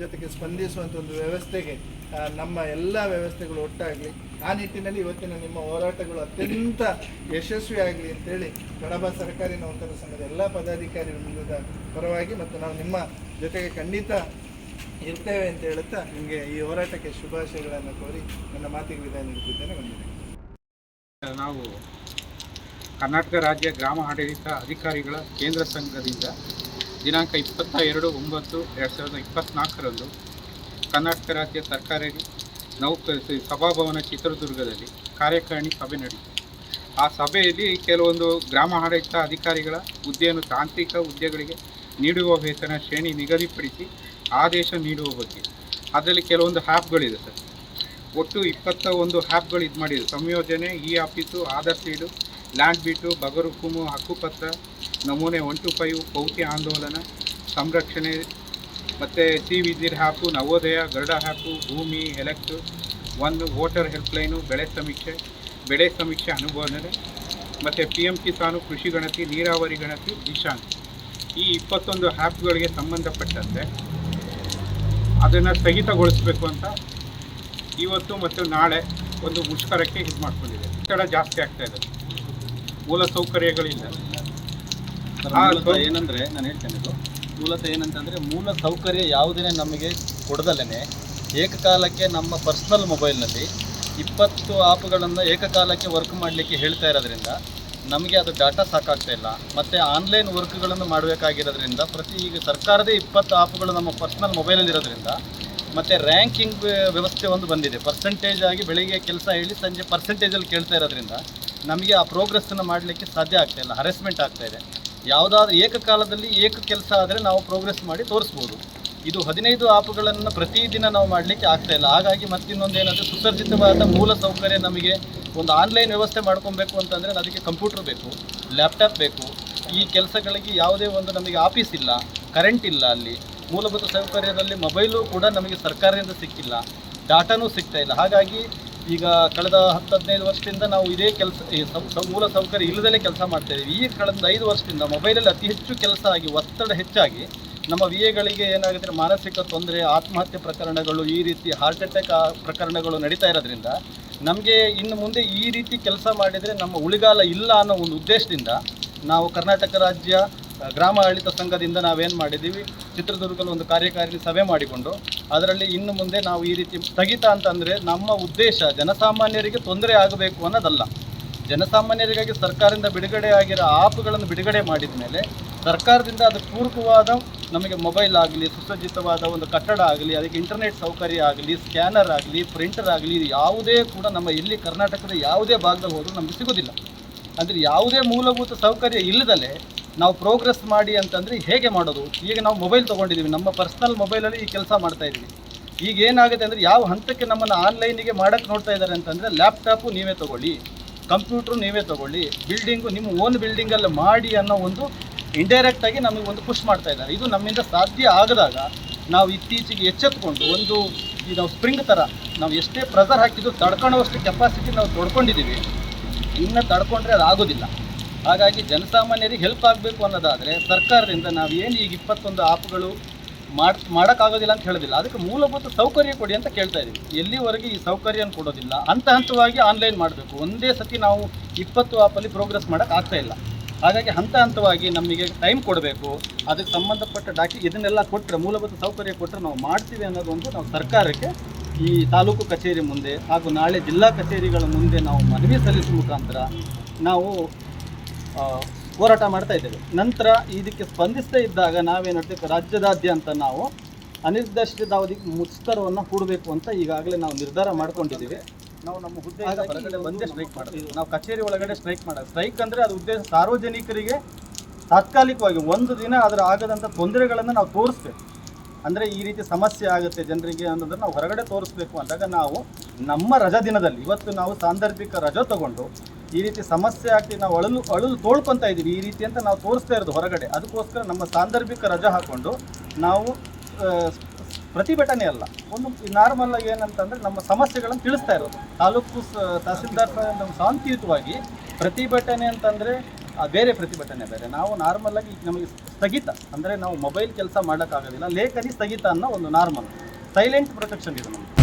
ಜೊತೆಗೆ ಸ್ಪಂದಿಸುವಂಥ ಒಂದು ವ್ಯವಸ್ಥೆಗೆ ನಮ್ಮ ಎಲ್ಲ ವ್ಯವಸ್ಥೆಗಳು ಒಟ್ಟಾಗಲಿ, ಆ ನಿಟ್ಟಿನಲ್ಲಿ ಇವತ್ತಿನ ನಿಮ್ಮ ಹೋರಾಟಗಳು ಅತ್ಯಂತ ಯಶಸ್ವಿಯಾಗಲಿ ಅಂತೇಳಿ ಕಡಬ ಸರ್ಕಾರಿ ನೌಕರ ಸಂಘದ ಎಲ್ಲ ಪದಾಧಿಕಾರಿ ವೃಂದದ ಪರವಾಗಿ ಮತ್ತು ನಾವು ನಿಮ್ಮ ಜೊತೆಗೆ ಖಂಡಿತ ಇರ್ತೇವೆ ಅಂತ ಹೇಳುತ್ತಾ ನಿಮಗೆ ಈ ಹೋರಾಟಕ್ಕೆ ಶುಭಾಶಯಗಳನ್ನು ಕೋರಿ ನನ್ನ ಮಾತಿಗೆ ವಿದಾಯ ನೀಡುತ್ತಿದ್ದೇನೆ. ಬಂದಿದೆ ನಾವು ಕರ್ನಾಟಕ ರಾಜ್ಯ ಗ್ರಾಮ ಆಡಳಿತ ಅಧಿಕಾರಿಗಳ ಕೇಂದ್ರ ಸಂಘದಿಂದ ದಿನಾಂಕ ಇಪ್ಪತ್ತ ಎರಡು ಒಂಬತ್ತು, ಎರಡು ಸಾವಿರದ ಇಪ್ಪತ್ತ್ನಾಲ್ಕರಂದು ಕರ್ನಾಟಕ ರಾಜ್ಯ ಸರ್ಕಾರಿ ನೌಕರಿ ಸಭಾಭವನ ಚಿತ್ರದುರ್ಗದಲ್ಲಿ ಕಾರ್ಯಕಾರಿಣಿ ಸಭೆ ನಡೆಯಿತು. ಆ ಸಭೆಯಲ್ಲಿ ಕೆಲವೊಂದು ಗ್ರಾಮ ಆಡಳಿತ ಅಧಿಕಾರಿಗಳ ಹುದ್ದೆಯನ್ನು ತಾಂತ್ರಿಕ ಹುದ್ದೆಗಳಿಗೆ ನೀಡುವ ವೇತನ ಶ್ರೇಣಿ ನಿಗದಿಪಡಿಸಿ ಆದೇಶ ನೀಡುವ ಬಗ್ಗೆ. ಅದರಲ್ಲಿ ಕೆಲವೊಂದು ಆ್ಯಪ್ಗಳಿದೆ ಸರ್. ಒಟ್ಟು ಇಪ್ಪತ್ತ ಒಂದು ಆ್ಯಪ್ಗಳು ಇದು ಮಾಡಿದೆ. ಸಂಯೋಜನೆ E office, Aadhaar seed land ಬಗರು ಬಗರುಕುಮು ಹಕ್ಕುಪತ್ರ, ನಮೂನೆ ಒನ್ ಟು ಫೈವ್ ಪೌತಿ ಆಂದೋಲನ, ಸಂರಕ್ಷಣೆ, ಮತ್ತು C vigil app Navodaya, Garuda app Bhoomi, elect ಒಂದು ವೋಟರ್ ಹೆಲ್ಪ್ಲೈನು, ಬೆಳೆ ಸಮೀಕ್ಷೆ ಬೆಳೆ ಸಮೀಕ್ಷೆ ಅನುಮೋದನೆ, ಮತ್ತು ಪಿ ಎಂ ಕಿಸಾನು ಕೃಷಿ ಗಣತಿ, ನೀರಾವರಿ ಗಣತಿ ದಿಶಾನ್ ಈ ಇಪ್ಪತ್ತೊಂದು ಹ್ಯಾಪ್ಗಳಿಗೆ ಸಂಬಂಧಪಟ್ಟಂತೆ ಅದನ್ನು ಸ್ಥಗಿತಗೊಳಿಸಬೇಕು ಅಂತ ಇವತ್ತು ಮತ್ತು ನಾಳೆ ಒಂದು ಮುಷ್ಕರಕ್ಕೆ ಇದು ಮಾಡ್ಕೊಂಡಿದೆ ಒತ್ತಡ ಜಾಸ್ತಿ ಆಗ್ತಾಯಿದೆ ಮೂಲ ಸೌಕರ್ಯಗಳಿಲ್ಲ. ಏನಂದ್ರೆ ನಾನು ಹೇಳ್ತೇನೆ ಇದು. ಮೂಲತಃ ಏನಂತಂದ್ರೆ ಮೂಲ ಸೌಕರ್ಯ ಯಾವುದೇ ನಮಗೆ ಕೊಡದಲ್ಲೇ ಏಕಕಾಲಕ್ಕೆ ನಮ್ಮ ಪರ್ಸ್ನಲ್ ಮೊಬೈಲ್ನಲ್ಲಿ ಇಪ್ಪತ್ತು ಆ್ಯಪ್ಗಳನ್ನು ಏಕಕಾಲಕ್ಕೆ ವರ್ಕ್ ಮಾಡಲಿಕ್ಕೆ ಹೇಳ್ತಾ ಇರೋದ್ರಿಂದ ನಮಗೆ ಅದು ಡಾಟಾ ಸಾಕಾಗ್ತಾ ಇಲ್ಲ. ಮತ್ತು ಆನ್ಲೈನ್ ವರ್ಕ್ಗಳನ್ನು ಮಾಡಬೇಕಾಗಿರೋದ್ರಿಂದ ಪ್ರತಿ ಈಗ ಸರ್ಕಾರದೇ ಇಪ್ಪತ್ತು ಆ್ಯಪ್ಗಳು ನಮ್ಮ ಪರ್ಸ್ನಲ್ ಮೊಬೈಲಲ್ಲಿ ಇರೋದ್ರಿಂದ ಮತ್ತು ರ್ಯಾಂಕಿಂಗ್ ವ್ಯವಸ್ಥೆ ಒಂದು ಬಂದಿದೆ. ಪರ್ಸೆಂಟೇಜ್ ಆಗಿ ಬೆಳಿಗ್ಗೆ ಕೆಲಸ ಹೇಳಿ ಸಂಜೆ ಪರ್ಸೆಂಟೇಜಲ್ಲಿ ಕೇಳ್ತಾ ಇರೋದ್ರಿಂದ ನಮಗೆ ಆ ಪ್ರೋಗ್ರೆಸ್ಸನ್ನು ಮಾಡಲಿಕ್ಕೆ ಸಾಧ್ಯ ಆಗ್ತಾ ಇಲ್ಲ ಹರೆಸ್ಮೆಂಟ್ ಆಗ್ತಾ ಇದೆ. ಯಾವುದಾದ್ರೂ ಏಕಕಾಲದಲ್ಲಿ ಏಕ ಕೆಲಸ ಆದರೆ ನಾವು ಪ್ರೋಗ್ರೆಸ್ ಮಾಡಿ ತೋರಿಸ್ಬೋದು. ಇದು ಹದಿನೈದು ಆ್ಯಪ್ಗಳನ್ನು ಪ್ರತಿದಿನ ನಾವು ಮಾಡಲಿಕ್ಕೆ ಆಗ್ತಾ ಇಲ್ಲ. ಹಾಗಾಗಿ ಮತ್ತಿನ್ನೊಂದು ಏನಂದರೆ ಸುಸರ್ಜಿತವಾದ ಮೂಲ ಸೌಕರ್ಯ ನಮಗೆ ಒಂದು ಆನ್ಲೈನ್ ವ್ಯವಸ್ಥೆ ಮಾಡ್ಕೊಬೇಕು ಅಂತಂದರೆ ಅದಕ್ಕೆ ಕಂಪ್ಯೂಟರ್ ಬೇಕು, ಲ್ಯಾಪ್ಟಾಪ್ ಬೇಕು. ಈ ಕೆಲಸಗಳಿಗೆ ಯಾವುದೇ ಒಂದು ನಮಗೆ ಆಫೀಸ್ ಇಲ್ಲ ಕರೆಂಟ್ ಇಲ್ಲ ಅಲ್ಲಿ. ಮೂಲಭೂತ ಸೌಕರ್ಯದಲ್ಲಿ ಮೊಬೈಲು ಕೂಡ ನಮಗೆ ಸರ್ಕಾರದಿಂದ ಸಿಕ್ಕಿಲ್ಲ. ಡಾಟಾನೂ ಸಿಗ್ತಾ ಇಲ್ಲ. ಹಾಗಾಗಿ ಈಗ ಕಳೆದ ಹತ್ತು ಹದಿನೈದು ವರ್ಷದಿಂದ ನಾವು ಇದೇ ಕೆಲಸ ಮೂಲ ಸೌಕರ್ಯ ಇಲ್ಲದಲ್ಲೇ ಕೆಲಸ ಮಾಡ್ತಾ ಇದ್ದೀವಿ. ಈಗ ಕಳೆದ ಐದು ವರ್ಷದಿಂದ ಮೊಬೈಲಲ್ಲಿ ಅತಿ ಹೆಚ್ಚು ಕೆಲಸ ಆಗಿ, ಒತ್ತಡ ಹೆಚ್ಚಾಗಿ, ನಮ್ಮ ವಿ ಎಗಳಿಗೆ ಏನಾಗುತ್ತೆ, ಮಾನಸಿಕ ತೊಂದರೆ, ಆತ್ಮಹತ್ಯೆ ಪ್ರಕರಣಗಳು, ಈ ರೀತಿ ಹಾರ್ಟ್ ಅಟ್ಯಾಕ್ ಪ್ರಕರಣಗಳು ನಡೀತಾ ಇರೋದ್ರಿಂದ ನಮಗೆ ಇನ್ನು ಮುಂದೆ ಈ ರೀತಿ ಕೆಲಸ ಮಾಡಿದರೆ ನಮ್ಮ ಉಳಿಗಾಲ ಇಲ್ಲ ಅನ್ನೋ ಒಂದು ಉದ್ದೇಶದಿಂದ ನಾವು ಕರ್ನಾಟಕ ರಾಜ್ಯ ಗ್ರಾಮ ಆಡಳಿತ ಸಂಘದಿಂದ ನಾವೇನು ಮಾಡಿದ್ದೀವಿ, ಚಿತ್ರದುರ್ಗದಲ್ಲಿ ಒಂದು ಕಾರ್ಯಕಾರಿಣಿ ಸಭೆ ಮಾಡಿಕೊಂಡು, ಅದರಲ್ಲಿ ಇನ್ನು ಮುಂದೆ ನಾವು ಈ ರೀತಿ ಸ್ಥಗಿತ ಅಂತಂದರೆ ನಮ್ಮ ಉದ್ದೇಶ ಜನಸಾಮಾನ್ಯರಿಗೆ ತೊಂದರೆ ಆಗಬೇಕು ಅನ್ನೋದಲ್ಲ. ಜನಸಾಮಾನ್ಯರಿಗಾಗಿ ಸರ್ಕಾರದಿಂದ ಬಿಡುಗಡೆ ಆಗಿರೋ ಆ್ಯಪ್ಗಳನ್ನು ಬಿಡುಗಡೆ ಮಾಡಿದ ಮೇಲೆ, ಸರ್ಕಾರದಿಂದ ಅದು ಪೂರಕವಾದ ನಮಗೆ ಮೊಬೈಲ್ ಆಗಲಿ, ಸುಸಜ್ಜಿತವಾದ ಒಂದು ಕಟ್ಟಡ ಆಗಲಿ, ಅದಕ್ಕೆ ಇಂಟರ್ನೆಟ್ ಸೌಕರ್ಯ ಆಗಲಿ, ಸ್ಕ್ಯಾನರ್ ಆಗಲಿ, ಪ್ರಿಂಟರ್ ಆಗಲಿ ಯಾವುದೇ ಕೂಡ ನಮ್ಮ ಇಲ್ಲಿ ಕರ್ನಾಟಕದ ಯಾವುದೇ ಭಾಗದಲ್ಲಿ ಹೋದರೂ ನಮಗೆ ಸಿಗೋದಿಲ್ಲ. ಅಂದರೆ ಯಾವುದೇ ಮೂಲಭೂತ ಸೌಕರ್ಯ ಇಲ್ಲದಲೇ ನಾವು ಪ್ರೋಗ್ರೆಸ್ ಮಾಡಿ ಅಂತಂದರೆ ಹೇಗೆ ಮಾಡೋದು? ಈಗ ನಾವು ಮೊಬೈಲ್ ತೊಗೊಂಡಿದ್ದೀವಿ. ನಮ್ಮ ಪರ್ಸ್ನಲ್ ಮೊಬೈಲಲ್ಲಿ ಈ ಕೆಲಸ ಮಾಡ್ತಾ ಇದ್ದೀವಿ. ಈಗ ಏನಾಗುತ್ತೆ ಅಂದರೆ ಯಾವ ಹಂತಕ್ಕೆ ನಮ್ಮನ್ನು ಆನ್ಲೈನಿಗೆ ಮಾಡೋಕ್ಕೆ ನೋಡ್ತಾ ಇದ್ದಾರೆ ಅಂತಂದರೆ ಲ್ಯಾಪ್ಟಾಪು ನೀವೇ ತೊಗೊಳ್ಳಿ ಕಂಪ್ಯೂಟ್ರು ನೀವೇ ತೊಗೊಳ್ಳಿ ಬಿಲ್ಡಿಂಗು ನಿಮ್ಮ ಓನ್ ಬಿಲ್ಡಿಂಗಲ್ಲಿ ಮಾಡಿ ಅನ್ನೋ ಒಂದು ಇಂಡೈರೆಕ್ಟಾಗಿ ನಮಗೆ ಒಂದು ಪುಷ್ ಮಾಡ್ತಾ ಇದ್ದಾರೆ. ಇದು ನಮ್ಮಿಂದ ಸಾಧ್ಯ ಆಗದಾಗ ನಾವು ಇತ್ತೀಚೆಗೆ ಎಚ್ಚೆತ್ಕೊಂಡು ಒಂದು ಇದು ಸ್ಪ್ರಿಂಗ್ ಥರ ನಾವು ಎಷ್ಟೇ ಪ್ರೆಸರ್ ಹಾಕಿದ್ದು ತಡ್ಕೊಳ್ಳೋವಷ್ಟು ಕೆಪಾಸಿಟಿ ನಾವು ತೊಡ್ಕೊಂಡಿದ್ದೀವಿ. ಇನ್ನು ತಡ್ಕೊಂಡ್ರೆ ಅದು ಆಗೋದಿಲ್ಲ ಹಾಗಾಗಿ ಜನಸಾಮಾನ್ಯರಿಗೆ ಹೆಲ್ಪ್ ಆಗಬೇಕು ಅನ್ನೋದಾದರೆ ಸರ್ಕಾರದಿಂದ ನಾವು ಏನು ಈಗ ಇಪ್ಪತ್ತೊಂದು ಆ್ಯಪ್ಗಳು ಮಾಡ್, ಮಾಡೋಕ್ಕಾಗೋದಿಲ್ಲ ಅಂತ ಹೇಳೋದಿಲ್ಲ. ಅದಕ್ಕೆ ಮೂಲಭೂತ ಸೌಕರ್ಯ ಕೊಡಿ ಅಂತ ಕೇಳ್ತಾ ಇದ್ದೀವಿ ಎಲ್ಲಿವರೆಗೆ ಈ ಸೌಕರ್ಯನ ಕೊಡೋದಿಲ್ಲ. ಹಂತ ಹಂತವಾಗಿ ಆನ್ಲೈನ್ ಮಾಡಬೇಕು. ಒಂದೇ ಸತಿ ನಾವು ಇಪ್ಪತ್ತು ಆ್ಯಪಲ್ಲಿ ಪ್ರೋಗ್ರೆಸ್ ಮಾಡೋಕ್ಕೆ ಆಗ್ತಾ ಇಲ್ಲ. ಹಾಗಾಗಿ ಹಂತ ಹಂತವಾಗಿ ನಮಗೆ ಟೈಮ್ ಕೊಡಬೇಕು. ಅದಕ್ಕೆ ಸಂಬಂಧಪಟ್ಟ ಡಾಕಿ ಇದನ್ನೆಲ್ಲ ಕೊಟ್ಟರೆ ಮೂಲಭೂತ ಸೌಕರ್ಯ ಕೊಟ್ಟರೆ ನಾವು ಮಾಡ್ತೀವಿ ಅನ್ನೋದೊಂದು ನಾವು ಸರ್ಕಾರಕ್ಕೆ ಈ ತಾಲೂಕು ಕಚೇರಿ ಮುಂದೆ ಹಾಗೂ ನಾಳೆ ಜಿಲ್ಲಾ ಕಚೇರಿಗಳ ಮುಂದೆ ನಾವು ಮನವಿ ಸಲ್ಲಿಸುವ ಮುಖಾಂತರ ನಾವು ಹೋರಾಟ ಮಾಡ್ತಾ ಇದ್ದೇವೆ. ನಂತರ ಇದಕ್ಕೆ ಸ್ಪಂದಿಸದೇ ಇದ್ದಾಗ ನಾವೇನು ಮಾಡ್ತೀವಿ? ರಾಜ್ಯದಾದ್ಯಂತ ನಾವು ಅನಿರ್ದಿಷ್ಟಿತ ಅವಧಿಗೆ ಮುಷ್ಕರವನ್ನು ಹೂಡಬೇಕು ಅಂತ ಈಗಾಗಲೇ ನಾವು ನಿರ್ಧಾರ ಮಾಡ್ಕೊಂಡಿದ್ದೀವಿ. ನಾವು ನಮ್ಮ ಹುದ್ದೆ ಹೊರಗಡೆ ಬಂದೇ ಸ್ಟ್ರೈಕ್ ಮಾಡೋದು. ನಾವು ಕಚೇರಿ ಒಳಗಡೆ ಸ್ಟ್ರೈಕ್ ಮಾಡೋದು. ಸ್ಟ್ರೈಕ್ ಅಂದರೆ ಅದು ಉದ್ದೇಶ ಸಾರ್ವಜನಿಕರಿಗೆ ತಾತ್ಕಾಲಿಕವಾಗಿ ಒಂದು ದಿನ ಅದರ ಆಗದಂಥ ತೊಂದರೆಗಳನ್ನು ನಾವು ತೋರಿಸ್ಬೇಕು. ಅಂದರೆ ಈ ರೀತಿ ಸಮಸ್ಯೆ ಆಗುತ್ತೆ ಜನರಿಗೆ ಅನ್ನೋದನ್ನು ನಾವು ಹೊರಗಡೆ ತೋರಿಸ್ಬೇಕು ಅಂದಾಗ ನಾವು ನಮ್ಮ ರಜಾ ದಿನದಲ್ಲಿ ಇವತ್ತು ನಾವು ಸಾಂದರ್ಭಿಕ ರಜಾ ತಗೊಂಡು ಈ ರೀತಿ ಸಮಸ್ಯೆ ಆಗ್ತಿ, ನಾವು ಅಳಲು ಅಳಲು ತೋಳ್ಕೊತಾ ಇದ್ದೀವಿ ಈ ರೀತಿ ಅಂತ ನಾವು ತೋರಿಸ್ತಾ ಇರೋದು ಹೊರಗಡೆ. ಅದಕ್ಕೋಸ್ಕರ ನಮ್ಮ ಸಾಂದರ್ಭಿಕ ರಜಾ ಹಾಕ್ಕೊಂಡು ನಾವು ಪ್ರತಿಭಟನೆ ಅಲ್ಲ. ಒಂದು ನಾರ್ಮಲ್ ಆಗಿ ಏನಂತಂದ್ರೆ ನಮ್ಮ ಸಮಸ್ಯೆಗಳನ್ನು ತಿಳಿಸ್ತಾ ಇರೋದು. ತಾಲೂಕು ತಹಸೀಲ್ದಾರ್ ನಮ್ಮ ಶಾಂತಿಯುತವಾಗಿ ಪ್ರತಿಭಟನೆ ಅಂತಂದರೆ ಬೇರೆ ಪ್ರತಿಭಟನೆ ಬೇರೆ. ನಾವು ನಾರ್ಮಲ್ ಆಗಿ ನಮಗೆ ಸ್ಥಗಿತ. ಅಂದರೆ ನಾವು ಮೊಬೈಲ್ ಕೆಲಸ ಮಾಡೋಕ್ಕಾಗೋದಿಲ್ಲ. ಲೇಖನಿ ಸ್ಥಗಿತ ಅನ್ನೋ ಒಂದು ನಾರ್ಮಲ್. ಸೈಲೆಂಟ್ ಪ್ರೊಟೆಕ್ಷನ್ ಇದು ನಮಗೆ